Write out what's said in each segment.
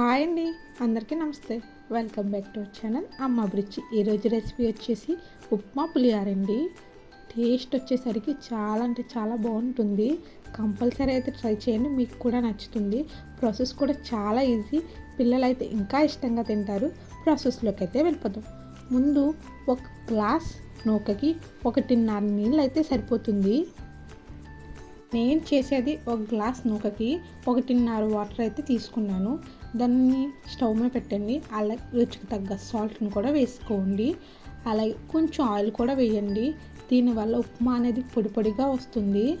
Hi అండి. అందరికీ నమస్తే. Welcome back to our channel. అమ్మ బ్రిడ్జ్ ఈరోజు రెసిపీ వచ్చేసి ఉప్మా పులిహారండి. టేస్ట్ వచ్చేసరికి చాలా అంటే చాలా బాగుంటుంది. కంపల్సరీ అయితే ట్రై చేయండి. మీకు కూడా నచ్చుతుంది. ప్రాసెస్ కూడా చాలా ఈజీ. పిల్లలైతే ఇంకా ఇష్టంగా తింటారు. ప్రాసెస్లోకి అయితే వెళ్ళిపోతాం ముందు ఒక గ్లాస్ నూకకి ఒకటిన్నర నీళ్ళు అయితే సరిపోతుంది. నేను చేసేది ఒక గ్లాస్ నూకకి ఒకటిన్నర వాటర్ అయితే తీసుకున్నాను. దాన్ని స్టవ్ మీద పెట్టండి. అలాగే రుచికి తగ్గ సాల్ట్ని కూడా వేసుకోండి. అలాగే కొంచెం ఆయిల్ కూడా వేయండి. దీనివల్ల ఉప్మా అనేది పొడి పొడిగా వస్తుంది.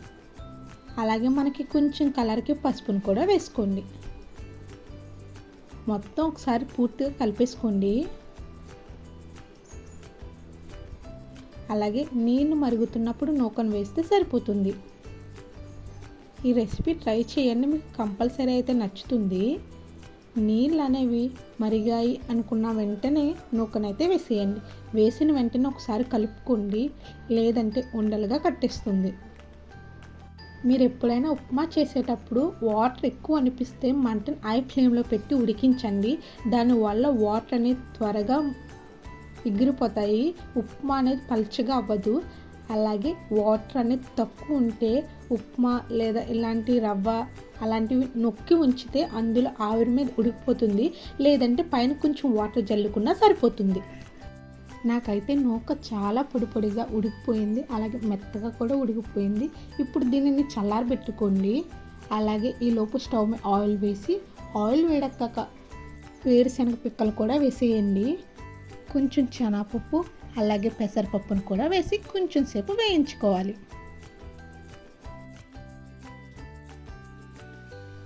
అలాగే మనకి కొంచెం కలర్కి పసుపుని కూడా వేసుకోండి. మొత్తం ఒకసారి పూర్తిగా కలిపేసుకోండి. అలాగే నీళ్ళు మరుగుతున్నప్పుడు నూకను వేస్తే సరిపోతుంది. ఈ రెసిపీ ట్రై చేయండి. మీకు కంపల్సరీ అయితే నచ్చుతుంది. నీళ్ళు అనేవి మరిగాయి అనుకున్న వెంటనే నూకనైతే వేసేయండి. వేసిన వెంటనే ఒకసారి కలుపుకోండి. లేదంటే ఉండలుగా కట్టేస్తుంది. మీరు ఎప్పుడైనా ఉప్మా చేసేటప్పుడు వాటర్ ఎక్కువ అనిపిస్తే మంటను ఐ ఫ్లేమ్లో పెట్టి ఉడికించండి. దానివల్ల వాటర్ అనేది త్వరగా ఎగిరిపోతాయి. ఉప్మా అనేది పలుచగా అవ్వదు. అలాగే వాటర్ అనేది తక్కువ ఉంటే ఉప్మా లేదా ఇలాంటి రవ్వ అలాంటివి నొక్కి ఉంచితే అందులో ఆవిరి మీద ఉడికిపోతుంది. లేదంటే పైన కొంచెం వాటర్ జల్లుకున్నా సరిపోతుంది. నాకైతే నూక చాలా పొడి పొడిగా ఉడికిపోయింది. అలాగే మెత్తగా కూడా ఉడికిపోయింది. ఇప్పుడు దీనిని చల్లారబెట్టుకోండి. అలాగే ఈ లోపు స్టవ్ మీద ఆయిల్ వేసి ఆయిల్ వేడెక్కాక వేరుశనగ పిక్కలు కూడా వేసేయండి. కొంచెం శనగపప్పు అలాగే పెసరపప్పును కూడా వేసి కొంచెం సేపు వేయించుకోవాలి.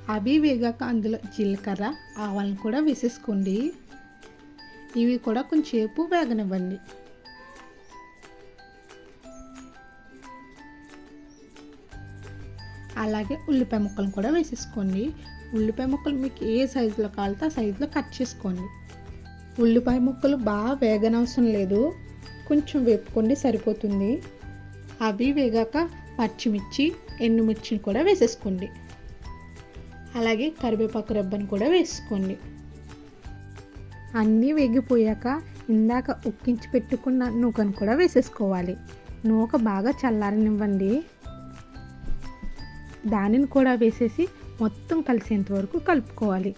అవి వేగాక అందులో జీలకర్ర ఆవాలను కూడా వేసేసుకోండి. ఇవి కూడా కొంచెంసేపు వేగనివ్వండి. అలాగే ఉల్లిపాయ ముక్కలను కూడా వేసేసుకోండి. ఉల్లిపాయ ముక్కలు మీకు ఏ సైజులో కావాలితే ఆ సైజులో కట్ చేసుకోండి. ఉల్లిపాయ ముక్కలు బాగా వేగనవసరం లేదు. కొంచెం వేపుకోండి సరిపోతుంది. అవి వేగాక పచ్చిమిర్చి ఎండుమిర్చిని కూడా వేసేసుకోండి. అలాగే కరివేపాకు రెబ్బను కూడా వేసుకోండి. అన్నీ వేగిపోయాక ఇందాక ఉక్కించి పెట్టుకున్న నూకను కూడా వేసేసుకోవాలి. నూక బాగా చల్లారనివ్వండి. దానిని కూడా వేసేసి మొత్తం కలిసేంత వరకు కలుపుకోవాలి.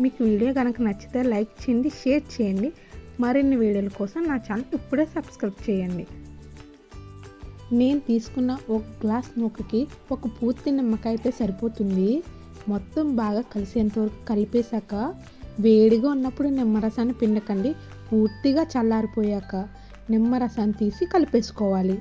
మీకు వీడియో కనుక నచ్చితే లైక్ చేయండి షేర్ చేయండి. మరిన్ని వీడియోల కోసం నా ఛానల్ ఇప్పుడే సబ్స్క్రైబ్ చేయండి. నేను తీసుకున్న ఒక గ్లాస్ నూకకి ఒక పూర్తి నిమ్మకాయ అయితే సరిపోతుంది. మొత్తం బాగా కలిసేంతవరకు కలిపేశాక వేడిగా ఉన్నప్పుడు నిమ్మరసాన్ని పిండకండి. పూర్తిగా చల్లారిపోయాక నిమ్మరసాన్ని తీసి కలిపేసుకోవాలి.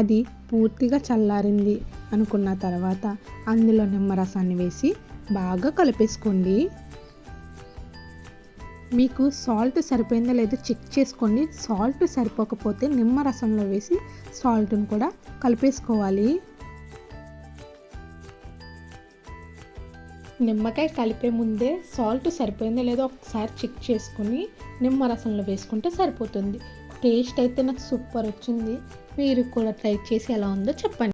అది పూర్తిగా చల్లారింది అనుకున్న తర్వాత అందులో నిమ్మరసాన్ని వేసి బాగా కలిపేసుకోండి. మీకు సాల్ట్ సరిపోయిందో లేదో చెక్ చేసుకోండి. సాల్ట్ సరిపోకపోతే నిమ్మ రసంలో వేసి సాల్ట్ని కూడా కలిపేసుకోవాలి. నిమ్మకాయ కలిపే ముందే సాల్ట్ సరిపోయిందో లేదో ఒకసారి చెక్ చేసుకుని నిమ్మరసంలో వేసుకుంటే సరిపోతుంది. టేస్ట్ అయితే నాకు సూపర్ వచ్చింది. మీరు కూడా ట్రై చేసి ఎలా ఉందో చెప్పండి.